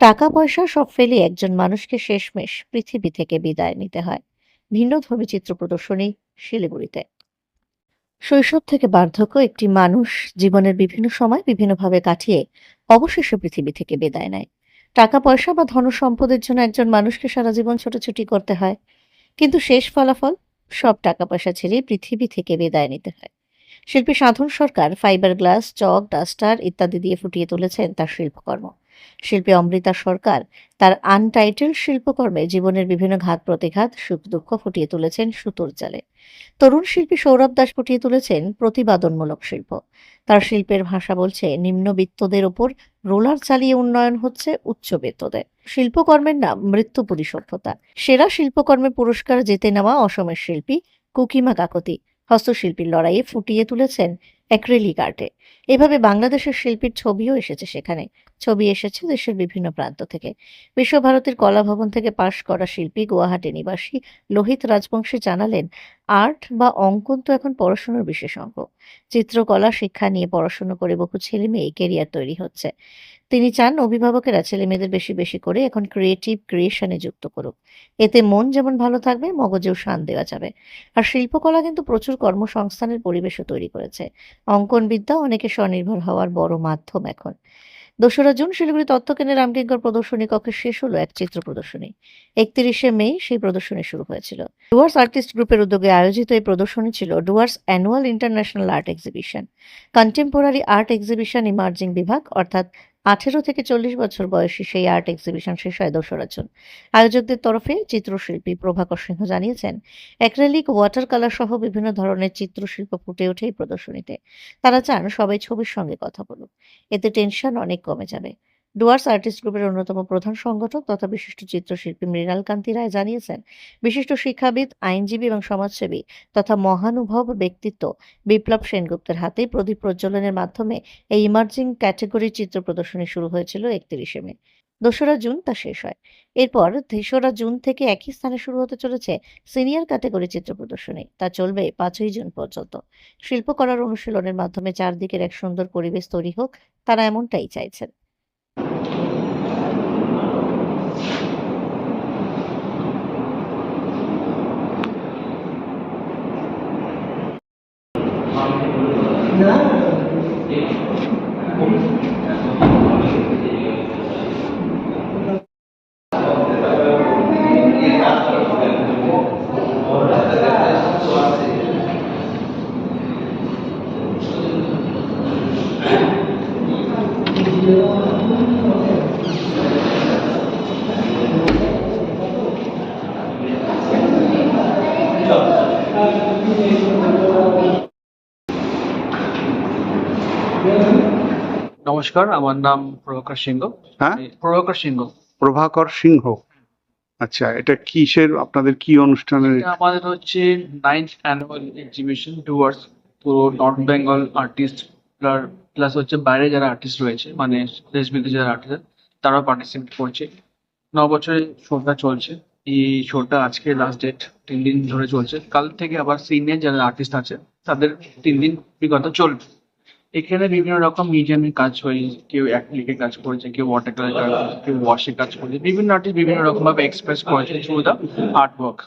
টাকা পয়সা সব ফেলে একজন মানুষকে শেষমেশ পৃথিবী থেকে বিদায় নিতে হয়। ভিন্নধর্মী চিত্র প্রদর্শনী, শিলিগুড়িতে। শৈশব থেকে বার্ধক্য একটি মানুষ জীবনের বিভিন্ন সময় বিভিন্নভাবে কাটিয়ে অবশেষে পৃথিবী থেকে বিদায় নেয়। টাকা পয়সা বা ধন সম্পদের জন্য একজন মানুষকে সারা জীবন ছোটাছুটি করতে হয়। কিন্তু শেষ ফলাফল সব টাকা পয়সা ছেড়ে পৃথিবী থেকে বিদায় নিতে হয়। শিল্পী Sadhan Sarkar fibreglass chalk duster ইত্যাদি দিয়ে ফুটিয়ে তুলেছেন তার শিল্পকর্ম। শিল্পী অমৃতা সরকার তার আনটাইটেল শিল্পকর্মে জীবনের বিভিন্ন ঘাত প্রতিঘাত, সুখ দুঃখ ফুটিয়ে তুলেছেন সুতোর জালে। তরুণ শিল্পী সৌরভ দাস ফুটিয়ে তুলেছেন প্রতিবাদনমূলক শিল্প। তার শিল্পের ভাষা বলছে, নিম্নবিত্তদের ওপর রোলার চালিয়ে উন্নয়ন হচ্ছে উচ্চবিত্তদের। শিল্পকর্মের নাম মৃত্যুপুরী সভ্যতা। সেরা শিল্পকর্মে পুরস্কার জিতে নেওয়া অসমের শিল্পী কুকিমা কাকতি। হস্তশিল্পীর লড়াইয়ে ফুটিয়ে তুলেছেন অ্যাক্রেলিক আর্টে। এভাবে বাংলাদেশের শিল্পীর ছবিও এসেছে সেখানে। ছবি এসেছে দেশের বিভিন্ন প্রান্ত থেকে। বিশ্বভারতীর কলা ভবন থেকে পাশ করা শিল্পী গুয়াহাটি নিবাসী লোহিত রাজবংশী জানালেন, আর্ট বা অঙ্কন তো এখন পড়াশোনার বিশেষ অঙ্গ। চিত্রকলা, শিক্ষা নিয়ে পড়াশোনা করে বহু ছেলে মেয়ে কেরিয়ার তৈরি হচ্ছে। তিনি চান অভিভাবকেরা ছেলে মেয়েদের বেশি বেশি করে এখন ক্রিয়েটিভ ক্রিয়েশনে যুক্ত করুক। এতে মন যেমন ভালো থাকবে, মগজেও শান দেওয়া যাবে। আর শিল্পকলা কিন্তু প্রচুর কর্মসংস্থানের পরিবেশও তৈরি করেছে। অঙ্কন বিদ্যা অনেকে স্বনির্ভর হওয়ার বড় মাধ্যম এখন। দোসরা জুন শিলিগুড়ি তত্ত্বকেন্দ্রের রামকিঙ্কর প্রদর্শনী কক্ষে শেষ হলো এক চিত্র প্রদর্শনী। একত্রিশে মে সেই প্রদর্শনী শুরু হয়েছিল। ডুয়ার্স আর্টিস্ট গ্রুপের উদ্যোগে আয়োজিত এই প্রদর্শনী ছিল Dooars annual international art exhibition. Contemporary art exhibition emerging বিভাগ, অর্থাৎ আঠেরো থেকে চল্লিশ বছর বয়সী সেই আর্ট এক্সিবিশন শেষ হয় দোসরা জুন। আয়োজকদের তরফে চিত্রশিল্পী প্রভাকর সিংহ জানিয়েছেন অ্যাক্রেলিক ওয়াটার কালার সহ বিভিন্ন ধরনের চিত্রশিল্প ফুটে ওঠে এই প্রদর্শনীতে। তারা চান সবাই ছবির সঙ্গে কথা বলুক। এতে টেনশন অনেক কমে যাবে। ডুয়ার্স আর্টিস্ট গ্রুপের অন্যতম প্রধান সংগঠক তথা বিশিষ্ট চিত্রশিল্পী মৃণাল কান্তি রায় জানিয়েছেন, বিশিষ্ট শিক্ষাবিদ, আইনজীবী এবং সমাজসেবী তথা মহানুভব ব্যক্তিত্ব বিপ্লব সেনগুপ্তের হাতে প্রদীপ প্রজ্বলনের মাধ্যমে এই ইমার্জিং ক্যাটেগরির চিত্র প্রদর্শনী শুরু হয়েছিল একত্রিশে মে। দোসরা জুন তা শেষ হয়। এরপর তেসরা জুন থেকে একই স্থানে শুরু হতে চলেছে সিনিয়র ক্যাটেগরি চিত্র প্রদর্শনী। তা চলবে পাঁচই জুন পর্যন্ত। শিল্পকলার অনুশীলনের মাধ্যমে চারদিকের এক সুন্দর পরিবেশ তৈরি হোক, তারা এমনটাই চাইছেন। নমস্কার আমার নাম প্রভাকর সিংহ। হ্যাঁ? প্রভাকর সিংহ। প্রভাকর সিংহ। আচ্ছা এটা কিসের আপনাদের কি অনুষ্ঠানের? এটা আমাদের হচ্ছে নাইন্থ অ্যানুয়াল এক্সিবিশন টুয়ার্ডস পুরো নর্থ বেঙ্গল আর্টিস্ট প্লাস হচ্ছে বাইরে যারা আর্টিস্ট রয়েছে মানে দেশ বিদেশে যারা আর্টিস্ট তারাও পার্টিসিপেট করছে। ন বছরে শোটা চলছে। এই শোটা আজকে লাস্ট ডেট তিন দিন ধরে চলছে। কাল থেকে আবার সিনিয়র যারা আর্টিস্ট আছে তাদের তিন দিন বিগত চলবে। এখানে বিভিন্ন রকম মিডিয়ামের কাজ হয়। কেউ অ্যাক্রিলিকে কাজ করেছে কেউ ওয়াটার কালার কাজ কেউ ওয়াশে কাজ করেছে। বিভিন্ন আর্টিস্ট বিভিন্ন রকম ভাবে এক্সপ্রেস করেছে থ্রু দ্য আর্ট ওয়ার্ক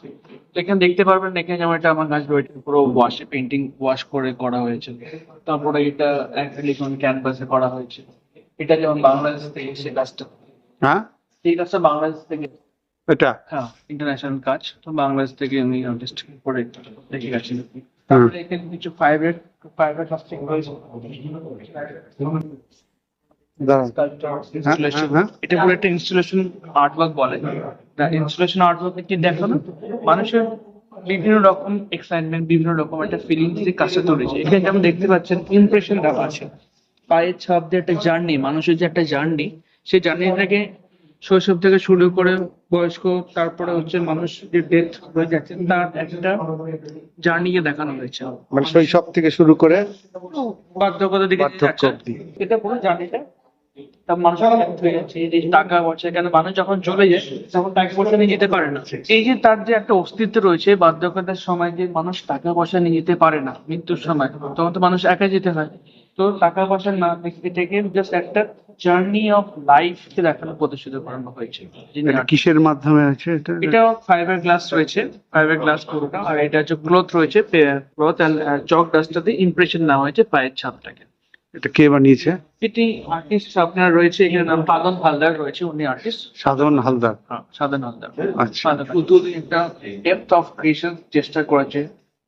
তো এখানে দেখতে পারবেন এখানে যেমন এটা আমার কাজ রয়েছে পুরো ওয়াশে পেন্টিং ওয়াশ করে করা হয়েছে। তারপরে এটা অ্যাক্রিলিক ক্যানভাসে করা হয়েছে। এটা যেমন বাংলাদেশ থেকে সে কাজটা। হ্যাঁ? এই কাজটা বাংলাদেশ থেকে। এটা? হ্যাঁ ইন্টারন্যাশনাল কাজ। তো বাংলাদেশ থেকে আমি আর্টিস্ট করে দেখে গেছি। তারপরে এখানে কিছু রয়েছে. হ্যাঁ, হ্যাঁ। এটা পুরো একটা ইনস্টলেশন আর্টওয়ার্ক বলে। ইনস্টলেশন আর্টওয়ার্ক কি দেখো না? মানুষের বিভিন্ন রকম এক্সাইটমেন্ট বিভিন্ন রকম একটা ফিলিংস দিয়ে কাজটা তৈরিছে এখানে যেমন দেখতে পাচ্ছেন ইমপ্রেশন দেওয়া আছে। পায়ের ছাপ দিয়ে একটা জার্নি মানুষের যে একটা জার্নি সেই জার্নিটাকে শৈশব থেকে শুরু করে বয়স্ক তারপরে হচ্ছে মানুষ যে ডেথ হয়ে যাচ্ছে তার একটা জার্নিকে দেখানো হয়েছে। মানে শৈশব থেকে শুরু করে বার্ধক্যতার দিকে। এটা পুরো জার্নিটা মানুষের হয়ে যাচ্ছে এই টাকা পয়সা কেন মানুষ যখন চলে যায় তখন টাকা পয়সা নিয়ে যেতে পারে না। এই যে তার যে একটা অস্তিত্ব রয়েছে বার্ধক্যতার সময় যে মানুষ টাকা পয়সা নিয়ে যেতে পারে না মৃত্যুর সময় তখন তো মানুষ একা যেতে হয়। তো টাকা পয়সা না থেকে জাস্ট একটা জার্নি অফ লাইফ কে দেখানো প্রদর্শিত করানো হয়েছে কিসের মাধ্যমে আছে এটা? এটা ফাইবার গ্লাস রয়েছে। ফাইবার গ্লাস পুরোটা। আর এটা হচ্ছে ক্লথ রয়েছে ক্লথ চক ডাস্টাতে ইমপ্রেশন নেওয়া হয়েছে পায়ের ছাপটাকে। এটা কে বানিয়েছে? এটি আর্টিস্ট আপনার রয়েছে এখানে নাম হালদার রয়েছে উনি আর্টিস্ট সাধারণ হালদার। সাধন হালদার। আচ্ছা। শুধু একটা ডেপথ অফ ক্রিয়েশন চেষ্টা করেছে।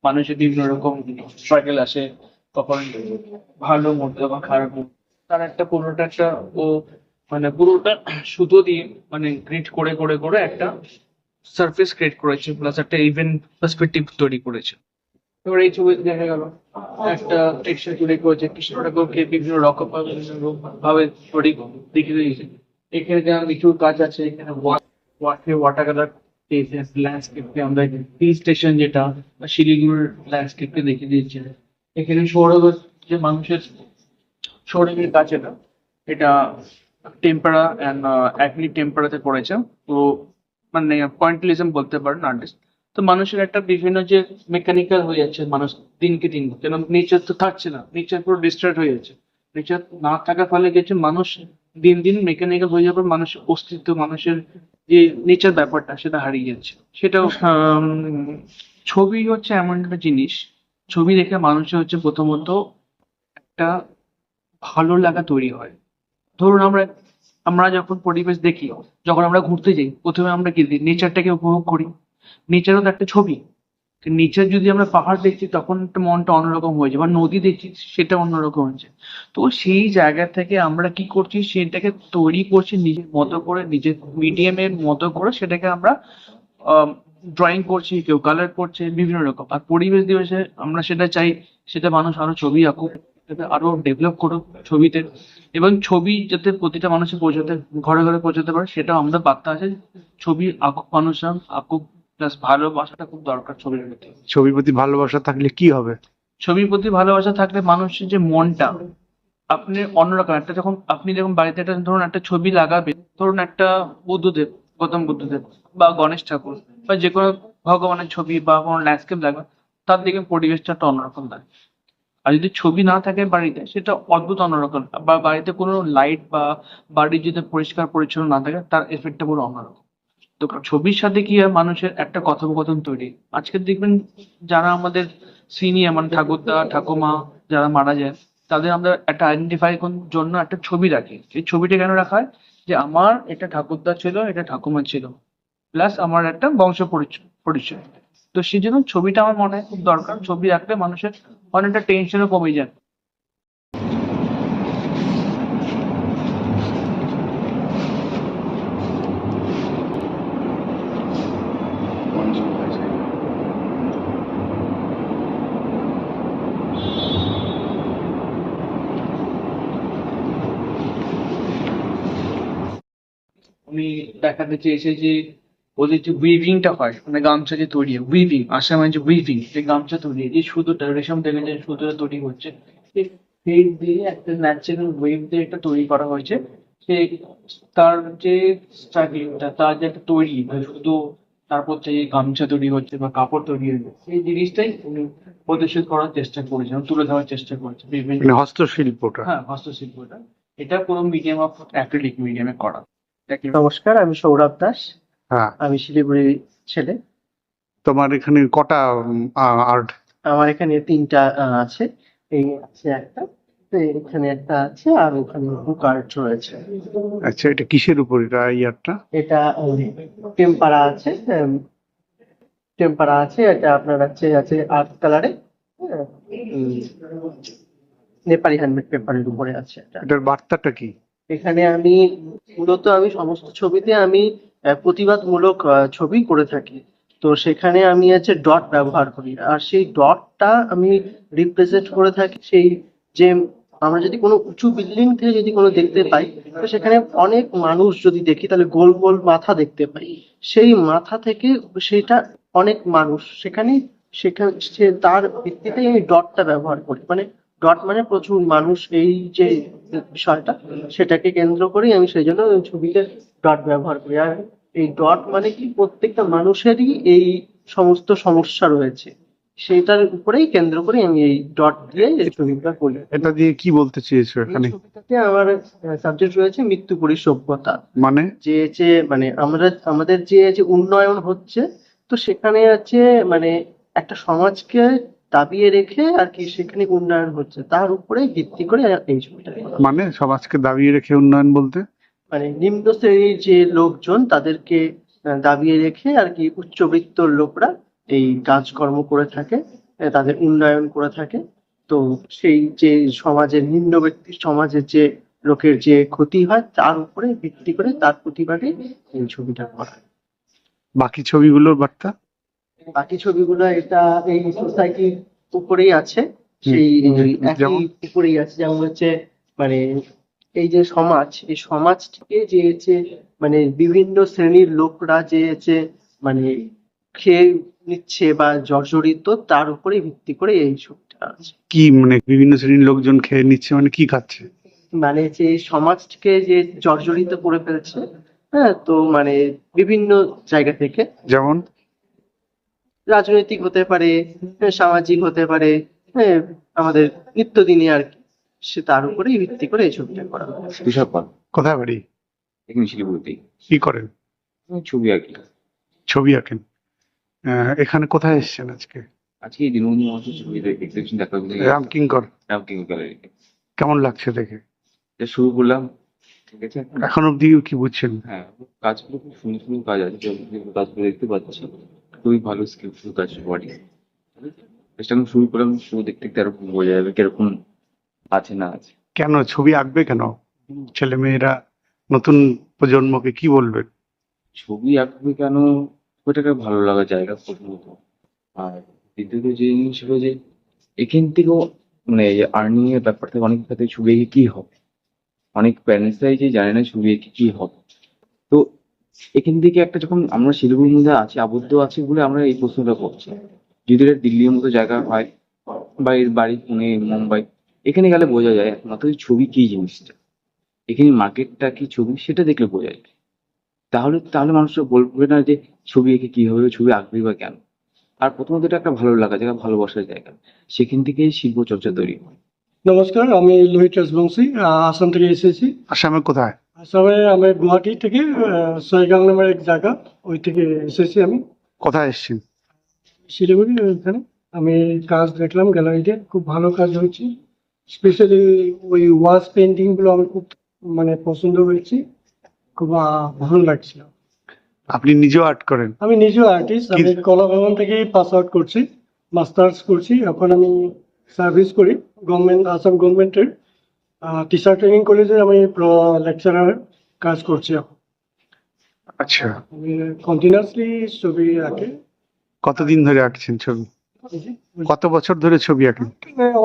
মানুষের বিভিন্ন রকম স্ট্রাগল আসে কখন ভালো মুহূর্ত বা খারাপ মুহূর্ত। তার একটা পুরোটা একটা ও মানে পুরোটা সুতো দিয়ে মানে গ্রিড করে করে করে একটা সারফেস ক্রিয়েট করেছে প্লাস একটা ইভেন পার্সপেক্টিভ তৈরি করেছে। এবার এই ছবিতে দেখা গেল, একটা টেক্সচার তৈরি করেছে কৃষ্ণ ঠাকুরকে বিভিন্ন রকম ভাবে তৈরি দেখিয়ে দিয়েছে। এখানে যেমন কিছু কাজ আছে, এখানে ওয়াটার ওয়াটার কালার ল্যান্ডস্কেপকে আমরা টি স্টেশন যেটা শিলিগুড়ির ল্যান্ডস্কেপকে দেখিয়ে দিয়েছে। এখানে সৌরভ যে মানুষের সৌরভের কাজ এটা। এটা টেম্পারা অ্যান্ড অ্যাকলি টেম্পারাতে করেছে। তো মানে পয়েন্টলিজম বলতে পারেন আর্টিস্ট তো মানুষের একটা বিভিন্ন যে মেকানিক্যাল হয়ে যাচ্ছে, মানুষ দিনকে দিন। কেন নেচার তো থাকছে না। নেচার পুরো ডিস্ট্রাক্ট হয়ে যাচ্ছে। নেচার না থাকার ফলে গেছে মানুষ দিন দিন মেকানিক্যাল হয়ে যাওয়ার পর মানুষের অস্তিত্ব, মানুষের যে নেচার ব্যাপারটা, সেটা হারিয়ে যাচ্ছে। সেটাও ছবি হচ্ছে এমন একটা জিনিস। ছবি দেখে মানুষের হচ্ছে প্রথমত একটা ভালো লাগা তৈরি হয়। ধরুন আমরা আমরা যখন পরিবেশ দেখি, যখন আমরা ঘুরতে যাই, প্রথমে আমরা কি নেচারটাকে উপভোগ করি। নেচারও তো একটা ছবি। নেচার যদি আমরা পাহাড় দেখছি, তখন একটা মনটা অন্যরকম হয়েছে বা নদী দেখছি, সেটা অন্যরকম হয়েছে তো সেই জায়গা থেকে আমরা কি করছি? সেটাকে তৈরি করছি নিজের মতো করে, নিজের মিডিয়ামের মতো করে, সেটাকে আমরা ড্রয়িং করছি, কেউ কালার করছে, বিভিন্ন রকম। আর পরিবেশ দিবসে আমরা সেটা চাই, সেটা মানুষ আরও ছবি আঁকুক। আরও ডেভেলপ করুক ছবিতে। এবং ছবি যাতে প্রতিটা মানুষের পৌঁছাতে ঘরে ঘরে পৌঁছাতে পারে সেটাও আমাদের বার্তা আছে। ছবি আঁকুক মানুষরা আঁকুক প্লাস ভালোবাসাটা খুব দরকার ছবির প্রতি। ছবির প্রতি ভালোবাসা থাকলে কি হবে? ছবির প্রতি ভালোবাসা থাকলে মানুষের যে মনটা আপনি অন্যরকম একটা যখন আপনি যখন বাড়িতে একটা ধরুন একটা ছবি লাগাবেন ধরুন একটা বুদ্ধদেব গৌতম বুদ্ধদেব বা গণেশ ঠাকুর বা যে কোনো ভগবানের ছবি বা কোনো ল্যান্ডস্কেপ লাগবে তার দিকে পরিবেশটা একটা অন্যরকম লাগে। আর যদি ছবি না থাকে বাড়িতে, সেটা অদ্ভুত অন্যরকম। বা বাড়িতে কোনো লাইট বা বাড়ির যদি পরিষ্কার পরিচ্ছন্ন না থাকে, তার এফেক্টটা পুরো অন্যরকম। তো ছবির সাথে কি হয় মানুষের একটা কথোপকথন তৈরি? আজকে দেখবেন যারা আমাদের সিনিয়র মানে ঠাকুরদা, ঠাকুমা যারা মারা যায়, তাদের আমরা একটা আইডেন্টিফাই জন্য একটা ছবি রাখি। এই ছবিটা কেন রাখা হয়? যে আমার এটা ঠাকুরদা ছিল, এটা ঠাকুমা ছিল প্লাস আমার একটা বংশ পরিচয় পরিচয়। তো সেই জন্য ছবিটা আমার মনে হয় খুব দরকার। ছবি রাখলে মানুষের অনেকটা টেনশনও কমে যায়। উনি দেখাতে চেয়েছে যে ওদের যে উইভিংটা হয় মানে গামছা যে তৈরি হয় উইভিং আসামে যে উইভিং যে গামছা তৈরি হয় যে সুতোটা রেশম থেকে যে সুতোটা তৈরি হচ্ছে সেই দিয়ে একটা ন্যাচারাল ওয়েভ দিয়ে একটা তৈরি করা হয়েছে। সে তার যে স্ট্রাগলিংটা তার যে একটা তৈরি মানে শুধু তারপর থেকে গামছা তৈরি হচ্ছে বা কাপড় তৈরি হচ্ছে সেই জিনিসটাই উনি প্রদর্শিত করার চেষ্টা করেছেন তুলে ধরার চেষ্টা করেছেন বিভিন্ন। মানে হস্তশিল্পটা? হ্যাঁ হস্তশিল্পটা। এটা কোনো মিডিয়াম অফ অ্যাক্রিলিক মিডিয়ামে করা। নমস্কার আমি সৌরভ দাস। হ্যাঁ। আমি শিলিগুড়ির ছেলে। তোমার এখানে কটা আর্ট? আমার এখানে তিনটা আছে। এই আছে একটা এখানে একটা আছে আর ওখানে বুক আর্ট রয়েছে। আচ্ছা এটা কিসের উপর? এটা এই আর্টটা? এটা টেম্পারা আছে টেম্পারা আছে এটা আপনার আছে আছে আর্ট কালারে নেপালি হ্যান্ডমেড পেপারের উপরে আছে এটা। এটার বার্তাটা কি? এখানে আমি মূলত আমি সমস্ত ছবিতে আমি প্রতিবাদমূলক ছবি করে থাকি। তো সেখানে আমি আছে ডট ব্যবহার করি। আর সেই ডটটা আমি রিপ্রেজেন্ট করে থাকি সেই যে আমরা যদি কোনো উঁচু বিল্ডিং থেকে যদি কোনো দেখতে পাই, তো সেখানে অনেক মানুষ যদি দেখি, তাহলে গোল গোল মাথা দেখতে পাই। সেই মাথা থেকে সেটা অনেক মানুষ। সেখানে সেখানে তার ভিত্তিতেই আমি ডটটা ব্যবহার করি। মানে ডট মানে প্রচুর মানুষ। এই যে বিষয়টা, সেটাকে কেন্দ্র করেই আমি সেই জন্য ছবিতে ডট ব্যবহার করি। আর এই ডট মানে কি প্রত্যেকটা মানুষেরই এই সমস্ত সমস্যা রয়েছে। সেইটার উপরেই কেন্দ্র করে আমি এই ডট দিয়ে এই ছবিটা করি। এটা দিয়ে কি বলতে চেয়েছো এখানে? ছবিটাতে আমার সাবজেক্ট রয়েছে মৃত্যু পরিসভ্যতা। মানে? যে যে মানে আমরা আমাদের যে যে উন্নয়ন হচ্ছে তো সেখানে আছে মানে একটা সমাজকে দাবিয়ে রেখে আর কি সেখানে উন্নয়ন হচ্ছে। তার উপরে ভিত্তি করে এই ছবিটা মানে সমাজকে দাবিয়ে রেখে উন্নয়ন বলতে? মানে নিম্ন শ্রেণির যে লোকজন তাদেরকে দাবিয়ে রেখে আর কি উচ্চবিত্তর লোকরা এই কাজকর্ম করে থাকে তাদের উন্নয়ন করে থাকে। তো সেই যে সমাজের নিম্ন ব্যক্তি সমাজের যে লোকের যে ক্ষতি হয় তার উপরে ভিত্তি করে তার প্রতিবাদে এই ছবিটা করা বাকি ছবিগুলোর বার্তা? বাকি ছবিগুলো এটা এই সোসাইটির উপরেই আছে। সেই? একই উপরেই আছে যেমন হচ্ছে মানে এই যে সমাজ এই সমাজ থেকে যে হচ্ছে মানে বিভিন্ন শ্রেণির লোকরা যে হচ্ছে মানে খেয়ে নিচ্ছে বা জর্জরিত তার উপরে ভিত্তি করে এই ছবিটা আছে। কি মানে বিভিন্ন শ্রেণির লোকজন খেয়ে নিচ্ছে মানে কি খাচ্ছে? মানে যে সমাজকে যে জর্জরিত করে ফেলছে হ্যাঁ তো মানে বিভিন্ন জায়গা থেকে। যেমন? রাজনৈতিক হতে পারে সামাজিক হতে পারে হ্যাঁ আমাদের নিত্যদিনে আর কি। সে তার উপরেই ভিত্তি করে এই ছবিটা করা হয়েছে তুষার পাল। কোথায় বাড়ি? এখানে শিলিগুড়িতেই। কি করেন? ছবি আঁকি ছবি আঁকেন। আহ, এখানে কোথায় এসেছেন আজকে? আজকে এই দিনবন্ধু মহাশয় ছবিতে এক্সিবিশন দেখা হয়েছে রাম কিঙ্কর রামকিং গ্যালারিতে কেমন লাগছে দেখে? যা শুরু করলাম ঠিক আছে? এখন অব্দি কি বুঝছেন? হ্যাঁ কাজগুলো খুব সুন্দর সুন্দর কাজ আছে যেগুলো কাজগুলো দেখতে পাচ্ছি। খুবই ভালো স্কিলফুল কাজ বডি চেষ্টা করে শুরু করলাম শুরু দেখতে দেখতে আরও বোঝা যাবে কীরকম আছে না আছে। কেন? ছবি আঁকবে কেন? ছেলে মেয়েরা নতুন প্রজন্মকে কি বলবেন ছবি আঁকবে কেন? ওটাকে ভালো লাগার জায়গা প্রথমত। আর দ্বিতীয়ত যে জিনিস হলো যে এখান থেকেও মানে আর্নিং এর ব্যাপার থেকে অনেক ক্ষেত্রে ছবি এঁকে কি হবে? অনেক প্যারেন্টসরাই যে জানে না ছবি এঁকে কি হবে। তো এখান থেকে একটা যখন আমরা শিলিগুড়ির মধ্যে আছি আবদ্ধ আছি বলে আমরা এই প্রশ্নটা করছি। যদি এটা দিল্লির মতো জায়গা হয় বা এর বাড়ি পুনে মুম্বাই এখানে গেলে বোঝা যায় একমাত্র যে ছবি কি জিনিসটা? এখানে মার্কেটটা কি ছবি? সেটা দেখলে বোঝা যায়। তাহলে তাহলে মানুষরা বলবে না যে ছবি এঁকে কি হবে ছবি আঁকবে বা কেন? আর প্রথমত এটা একটা ভালো লাগা জায়গা ভালোবাসার জায়গা। সেখান থেকে শিল্প চর্চা তৈরি হয়। নমস্কার আমি লোহিত রাজবংশী আসাম থেকে এসেছি। আসামে কোথায়? আসামে আমি গুয়াহাটি থেকে সয়গাং নামের এক জায়গা ওই থেকে এসেছি আমি। কোথায় এসেছেন? শিলিগুড়ি ওইখানে। আমি কাজ দেখলাম গ্যালারিতে। খুব ভালো কাজ হয়েছে। স্পেশালি ওই ওয়াশ পেন্টিংগুলো আমি খুব মানে পছন্দ হয়েছে খুব ভালো লাগছিল। আপনি নিজেও আর্ট করেন? আমি নিজেও আর্টিস্ট আমি কলা ভবন থেকে পাস আউট করছি। মাস্টার্স করছি। এখন আমি সার্ভিস করি। গভর্নমেন্ট আসাম গভর্নমেন্টের টিচার ট্রেনিং কলেজে আমি লেকচারার কাজ করছি এখন। আচ্ছা। আমি কন্টিনিউয়াসলি ছবি আঁকে। কতদিন ধরে আঁকছেন ছবি? কত বছর ধরে ছবি আঁকেন?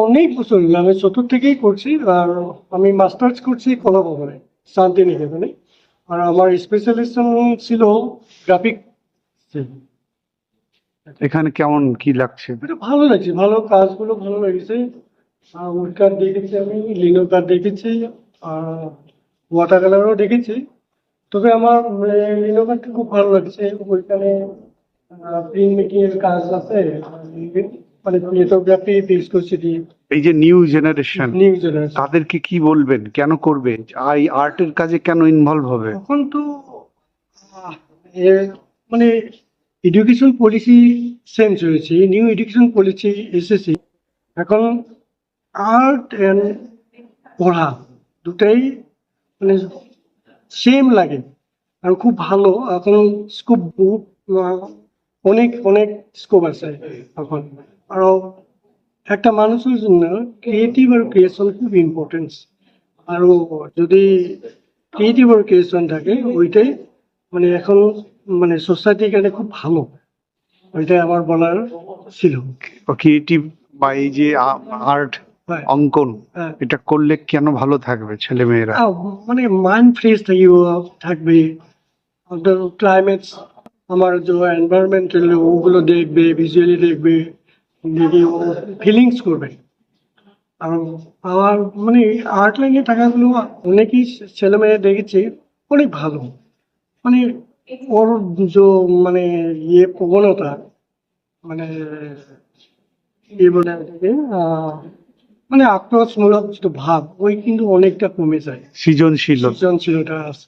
অনেক বছর আমি চতুর্থ থেকেই করছি আর আমি মাস্টার্স করছি কলা ভবনে শান্তিনিকেতনে। আর আমার স্পেশালিজেশন ছিল গ্রাফিক এখানে কেমন কি লাগছে? এটা ভালো লাগছে। ভালো কাজগুলো ভালো লেগেছে। উড কার্ড দেখেছি আমি লিনো কার্ড দেখেছি আর ওয়াটার কালারও দেখেছি। তবে আমার লিনো কার্ডটা খুব ভালো লাগছে। ওইখানে প্রিন্ট মেকিং এর কাজ আছে। মানে লিথোগ্রাফি ভিসকোসিটি এই যে নিউ জেনারেশন নিউ জেনারেশন তাদেরকে কি বলবেন? কেন করবে? এই আর্টের কাজে কেন ইনভলভ হবে? এখন তো মানে এডুকেশন পলিসি চেঞ্জ হয়েছে। নিউ এডুকেশন পলিসি এসেছে। এখন আর্ট অ্যান্ড পড়া দুটাই মানে সেম লাগে। আর খুব ভালো। এখন স্কোপ আহ, অনেক অনেক স্কোপ আছে এখন। আর একটা মানুষের জন্য ক্রিয়েটিভ আর ক্রিয়েশন খুব ইম্পর্টেন্স আৰু যদি ক্রিয়েটিভ আর ক্রিয়েশন থাকে ওইটাই মানে এখন মানে সোসাইটির কাছে খুব ভালো। ওইটাই আমার বলার ছিল। ক্রিয়েটিভ বা এই যে আর্ট অঙ্কন হ্যাঁ। এটা করলে কেন ভালো থাকবে ছেলে মেয়েরা মানে মাইন্ড ফ্রেশ থাকিব। থাকবে ক্লাইমেটস আমার যে এনভায়রনমেন্টাল ওগুলো দেখবে ভিজুয়ালি দেখবে দেখে ও ফিলিংস করবে। আর আমার মানে আর্ট লাইনে থাকাগুলো অনেকেই ছেলে মেয়ে দেখেছি অনেক ভালো। মানে ওর যে মানে ইয়ে প্রবণতা মানে কি বলে মানে আক্রোশমূলক যেটা ভাব ওই কিন্তু অনেকটা কমে যায়। সৃজনশীল। সৃজনশীলতা আছে।